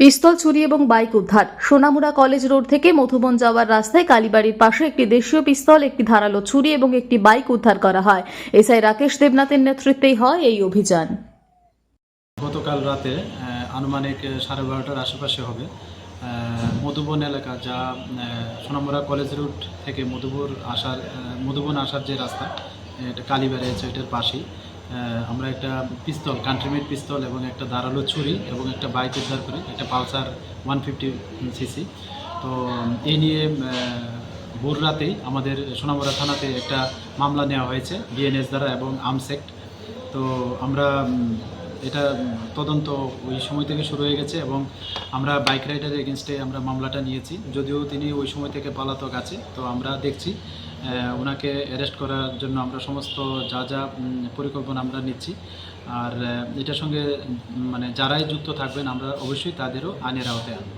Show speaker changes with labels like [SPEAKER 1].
[SPEAKER 1] পিস্তল চুরি এবং বাইক উদ্ধার। সোনামুড়া কলেজ রোড থেকে মধুবন যাওয়ার রাস্তায় কালীবাড়ির পাশে একটি দেশীয় পিস্তল, একটি ধারালো ছুরি এবং একটি বাইক উদ্ধার করা হয়। এসআই রাকেশ দেবনাথের নেতৃত্বেই হয় এই অভিযান।
[SPEAKER 2] গতকাল রাতে আনুমানিক সাড়ে বারোটার আশেপাশে হবে। মধুবন এলাকা যা সোনামুড়া কলেজ রুট থেকে মধুবর আসার মধুবন আসার যে রাস্তা, এটা কালীবাড়ি আছে এটার পাশেই। আমরা একটা পিস্তল কান্ট্রিমেড পিস্তল এবং একটা ধারালো ছুরি এবং একটা বাইক উদ্ধার করি, একটা পালসার ওয়ান ফিফটি সিসি তো এই নিয়ে ভোর রাতেই আমাদের সোনামুড়া থানাতে একটা মামলা নেওয়া হয়েছে বিএনএস দ্বারা এবং আমসেক্ট তো, আমরা এটা তদন্ত ওই সময় থেকে শুরু হয়ে গেছে এবং আমরা বাইক রাইডারের এগেনস্টে আমরা মামলাটা নিয়েছি। যদিও তিনি ওই সময় থেকে পলাতক আছে, তো আমরা দেখছি ওনাকে অ্যারেস্ট করার জন্য আমরা সমস্ত যা যা পরিকল্পনা আমরা নিচ্ছি। আর এটার সঙ্গে মানে যারাই যুক্ত থাকবেন, আমরা অবশ্যই তাদেরও আইনের আওতায় আনব।